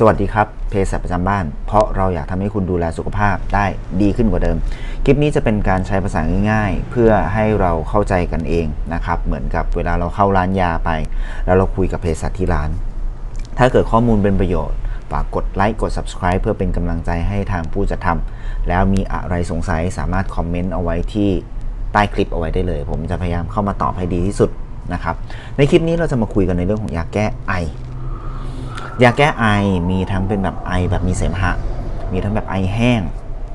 สวัสดีครับเภสัชประจำบ้าน เพราะเราอยากทำให้คุณดูแลสุขภาพได้ดีขึ้นกว่าเดิม คลิปนี้จะเป็นการใช้ภาษาง่ายๆ เพื่อให้เราเข้าใจกันเองนะครับ เหมือนกับเวลาเราเข้าร้านยาไป แล้วเราคุยกับเภสัชที่ร้าน ถ้าเกิดข้อมูลเป็นประโยชน์ฝากกดไลค์กด subscribe เพื่อเป็นกำลังใจให้ทางผู้จัดทำแล้วมีอะไรสงสัยสามารถคอมเมนต์เอาไว้ที่ใต้คลิปเอาไว้ได้เลย ผมจะพยายามเข้ามาตอบให้ดีที่สุดนะครับในคลิปนี้เราจะมาคุยกันในเรื่องของยาแก้ไอ ยาแก้ไอมีทั้งเป็นแบบไอแบบมีเสมหะ มีทั้งแบบไอแห้ง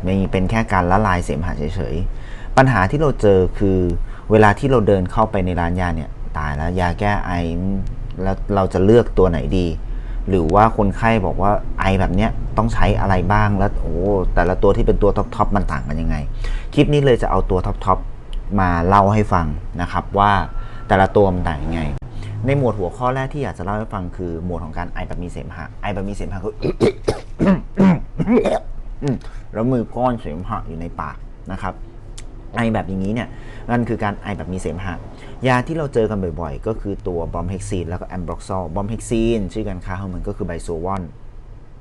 มีเป็นแค่การละลายเสมหะเฉยๆ ปัญหาที่เราเจอคือเวลาที่เราเดินเข้าไปในร้านยาเนี่ยตายแล้วยาแก้ไอแล้วเราจะเลือกตัวไหนดี หรือว่าคนไข้บอกว่าไอแบบเนี้ยต้องใช้อะไรบ้างแล้วโอ้แต่ละตัวที่เป็นตัวท็อปๆมันต่างกันยังไง คลิปนี้เลยจะเอาตัวท็อปๆมาเล่าให้ฟังนะครับว่าแต่ละตัวมันต่างยังไง ในหมวดหัวข้อแรกที่อยากจะเล่าให้ฟังคือหมวดของการไอแบบมีเสมหะไอแบบมีเสมหะคืออืมแล้วมือก้อนเสมหะอยู่ในปากนะครับไอแบบอย่างนี้เนี่ยนั่นคือการไอแบบมีเสมหะยาที่เราเจอกันบ่อยๆ ก็คือตัวบอมเฮกซีนแล้วก็แอมบรอกซอลบอมเฮกซีนชื่อการค้าของมันก็คือไบโซวอน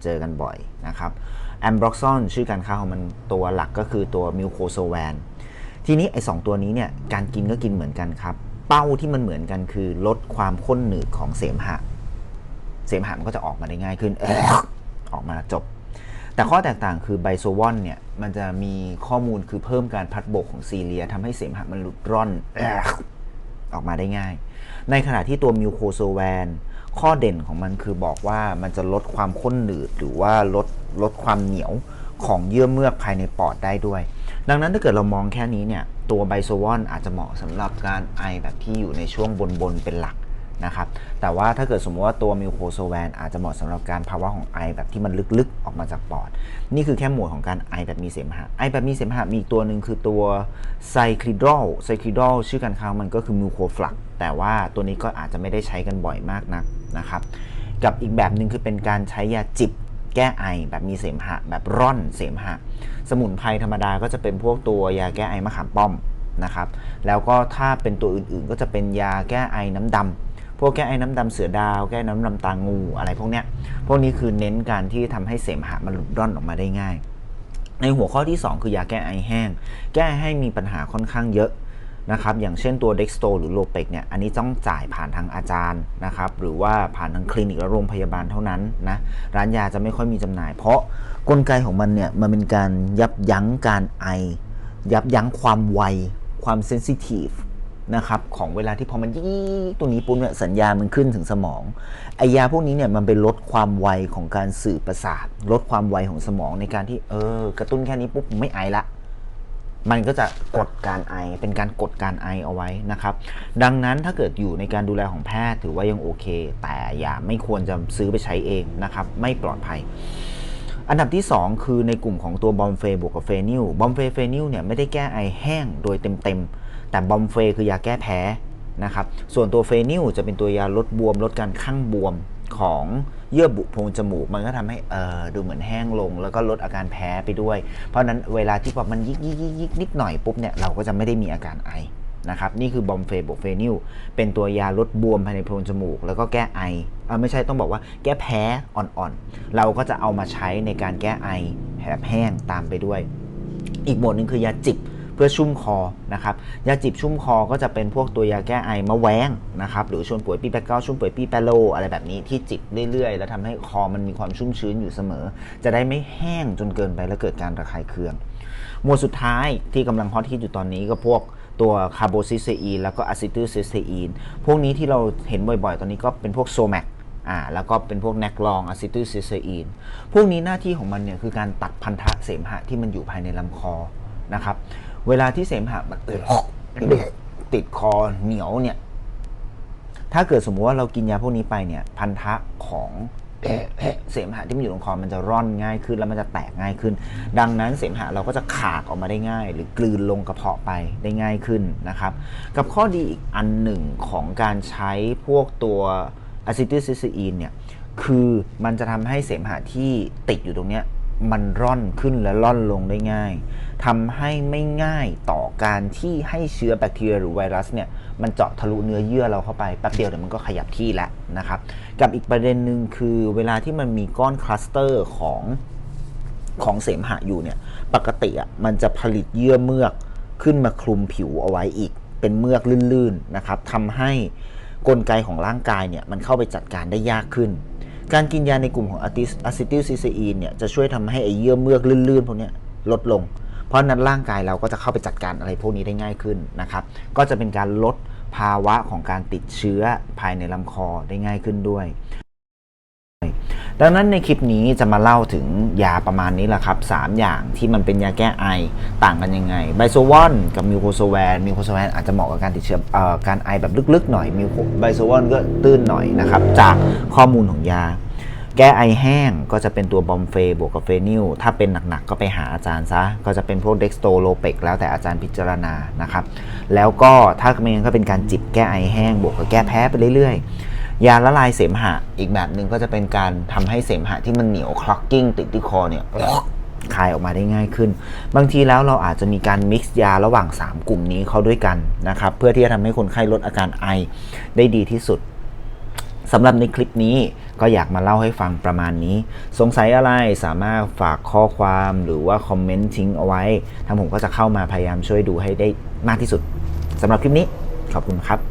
เจอกันบ่อยนะครับแอมบรอกซอนชื่อการค้าของมันตัวหลักก็คือตัวมิวโคโซแวนทีนี้ไอ้สตัวนี้เนี่ยการกินก็กินเหมือนกันครับ เป้าที่มันเหมือนกันคือ ลดความข้นหนืดของเสมหะ เสมหะมันก็จะออกมาได้ง่ายขึ้นออกมาจบ แต่ข้อแตกต่างคือไบโซวอนเนี่ยมันจะมีข้อมูลคือเพิ่มการพัดบกของซีเลียทำให้เสมหะมันหลุดร่อนออกมาได้ง่าย ในขณะที่ตัวมิวโคโซแวนข้อเด่นของมันคือบอกว่ามันจะลดความข้นหนืดหรือว่าลดลดความเหนียวของเยื่อเมือกภายในปอดได้ด้วย ดังนั้นถ้าเกิดเรามองแค่นี้เนี่ย ตัวไบโซวอนอาจจะเหมาะสำหรับการไอแบบที่อยู่ในช่วงบนๆเป็นหลักนะครับ แต่ว่าถ้าเกิดสมมติว่าตัวมิวโคโซแวนอาจจะเหมาะสำหรับการภาวะของไอแบบที่มันลึกๆ ออกมาจากปอด นี่คือแค่หมวดของการไอแบบมีเสมหะ ไอแบบมีเสมหะมีอีกตัวหนึ่งคือตัวไซคลิดอล ไซคลิดอลชื่อการค้ามันก็คือมิวโคฟลัก แต่ว่าตัวนี้ก็อาจจะไม่ได้ใช้กันบ่อยมากนักนะครับ กับอีกแบบหนึ่งคือเป็นการใช้ยาจิบ แก้ไอแบบมีเสมหะ แบบร่อนเสมหะ สมุนไพรธรรมดาก็จะเป็นพวกตัวยาแก้ไอมะขามป้อมนะครับ แล้วก็ถ้าเป็นตัวอื่นๆ ก็จะเป็นยาแก้ไอน้ำดำพวกแก้ไอน้ำดำเสือดาว แก้น้ำดำตางูอะไรพวกเนี้ยพวกนี้คือเน้นการที่ทำให้เสมหะมันหลุดร่อนออกมาได้ง่าย ในหัวข้อที่ 2 คือยาแก้ไอแห้ง แก้ไอให้มีปัญหาค่อนข้างเยอะ นะครับอย่างเช่นตัวเด็กสโตหรือโลเปกเนี่ยอันนี้ต้องจ่ายผ่านทางอาจารย์นะครับหรือว่าผ่านทางคลินิกและโรงพยาบาลเท่านั้นนะร้านยาจะไม่ค่อยมีจำหน่าย เพราะกลไกของมันเนี่ยมันเป็นการยับยั้งการไอ ยับยั้งความไว ความเซนซิทีฟนะครับของเวลาที่พอมันยี่ตัวนี้ปุ๊บเนี่ยสัญญามันขึ้นถึงสมองไอยาพวกนี้เนี่ยมันไปลดความไวของการสื่อประสาท ลดความไวของสมองในการที่เออกระตุ้นแค่นี้ปุ๊บไม่ไอละ มันก็จะกดการไอ เป็นการกดการไอเอาไว้นะครับ ดังนั้นถ้าเกิดอยู่ในการดูแลของแพทย์ถือว่ายังโอเค แต่อย่าไม่ควรจะซื้อไปใช้เองนะครับ ไม่ปลอดภัย อันดับที่ 2 คือในกลุ่มของตัวบอมเฟบวกกับเฟนิลบอมเฟเฟนิลเนี่ยไม่ได้แก้ไอแห้งโดยเต็มๆ แต่บอมเฟคือยาแก้แพ้นะครับ ส่วนตัวเฟนิลจะเป็นตัวยาลดบวมลดการข้างบวม ของเยื่อบุโพรงจมูก มันก็ทำให้เออดูเหมือนแห้งลง แล้วก็ลดอาการแพ้ไปด้วย เพราะฉะนั้นเวลาที่แบบมันยิกยิกยิกยิกนิดหน่อยปุ๊บเนี่ยเราก็จะไม่ได้มีอาการไอนะครับนี่คือบอมเฟบเฟนิลเป็นตัวยาลดบวมภายในโพรงจมูก แล้วก็แก้ไอเออไม่ใช่ต้องบอกว่าแก้แพ้อ่อนๆ เราก็จะเอามาใช้ในการแก้ไอแบบแห้งตามไปด้วย อีกหมวดหนึ่งคือยาจิบ พื่อชุ่มคอนะครับยาจิบชุ่มคอก็จะเป็นพวกตัวยาแก้ไอมะแวงนะครับหรือชวนป่วยปีแปเก้าชุ่มป่วยปีแปโลอะไรแบบนี้ที่จิบเรื่อยๆ แล้วทำให้คอมันมีความชุ่มชื้นอยู่เสมอ จะได้ไม่แห้งจนเกินไปแล้วเกิดการระคายเคืองหมวดสุดท้ายที่กำลังฮอตฮิตอยู่ตอนนี้ก็พวกตัวคาร์โบซิสเตอีนแล้วก็อะซิติลซิสเตอีนพวกนี้ที่เราเห็นบ่อยๆ ตอนนี้ก็เป็นพวกโซแมกอ่าแล้วก็เป็นพวกแนกลองอะซิติลซิสเตอีนพวกนี้หน้าที่ของมันเนี่ยคือการตัดพันธะเสมหะที่มันอยู่ภายในลำคอนะครับ เวลาที่เสมหะมันติดติดคอเหนียวเนี่ย ถ้าเกิดสมมติว่าเรากินยาพวกนี้ไปเนี่ย พันธะของเสมหะที่มันอยู่ตรงคอมันจะร่อนง่ายขึ้นแล้วมันจะแตกง่ายขึ้น ดังนั้นเสมหะเราก็จะขากออกมาได้ง่าย หรือกลืนลงกระเพาะไปได้ง่ายขึ้นนะครับ กับข้อดีอีกอันหนึ่งของการใช้พวกตัวอะซิติลซิสอีนเนี่ยคือมันจะทำให้เสมหะที่ติดอยู่ตรงเนี้ย มันร่อนขึ้นและร่อนลงได้ง่ายทำให้ไม่ง่ายต่อการที่ให้เชื้อแบคทีเรียหรือไวรัสเนี่ยมันเจาะทะลุเนื้อเยื่อเราเข้าไปแป๊บเดียวเดี๋ยวมันก็ขยับที่แล้วนะครับ กับอีกประเด็นหนึ่งคือเวลาที่มันมีก้อนคลัสเตอร์ของของเสมหะอยู่เนี่ยปกติอะมันจะผลิตเยื่อเมือกขึ้นมาคลุมผิวเอาไว้อีก เป็นเมือกลื่นๆนะครับทำให้กลไกของร่างกายเนี่ยมันเข้าไปจัดการได้ยากขึ้น การกินยาในกลุ่มของอะซิติลซิเซอีนเนี่ยจะช่วยทำให้ไอเยื่อเมือกลื่นๆพวกนี้ลดลง เพราะฉะนั้นร่างกายเราก็จะเข้าไปจัดการอะไรพวกนี้ได้ง่ายขึ้นนะครับ ก็จะเป็นการลดภาวะของการติดเชื้อภายในลำคอได้ง่ายขึ้นด้วย ดังนั้นในคลิปนี้จะมาเล่าถึงยาประมาณนี้แหละครับ 3 อย่างที่มันเป็นยาแก้ไอต่างกันยังไง ไบโซวอนกับมิวโคโซแวนมิวโคโซแวนอาจจะเหมาะกับการติดเชื้อเออการไอแบบลึกๆหน่อยมิวไบโซวอนก็ตื้นหน่อยนะครับจากข้อมูลของยาแก้ไอแห้งก็จะเป็นตัวบอมเฟบวกกับเฟนิลถ้าเป็นหนักๆก็ไปหาอาจารย์ซะ ก็จะเป็นพวกเด็กสโตโลเปกแล้วแต่อาจารย์พิจารณานะครับ แล้วก็ถ้าไม่งั้นก็เป็นการจิบแก้ไอแห้งบวกกับแก้แพ้ไปเรื่อยๆ ยาละลายเสมหะอีกแบบหนึ่งก็จะเป็นการทำให้เสมหะที่มันเหนียวคลอกกิ้งติดที่คอเนี่ยคายออกมาได้ง่ายขึ้น บางทีแล้วเราอาจจะมีการมิกซ์ยาระหว่าง 3 กลุ่มนี้เข้าด้วยกันนะครับเพื่อที่จะทำให้คนไข้ลดอาการไอได้ดีที่สุดสำหรับในคลิปนี้ก็อยากมาเล่าให้ฟังประมาณนี้ สงสัยอะไรสามารถฝากข้อความหรือว่าคอมเมนต์ทิ้งเอาไว้ทางผมก็จะเข้ามาพยายามช่วยดูให้ได้มากที่สุดสำหรับคลิปนี้ขอบคุณครับ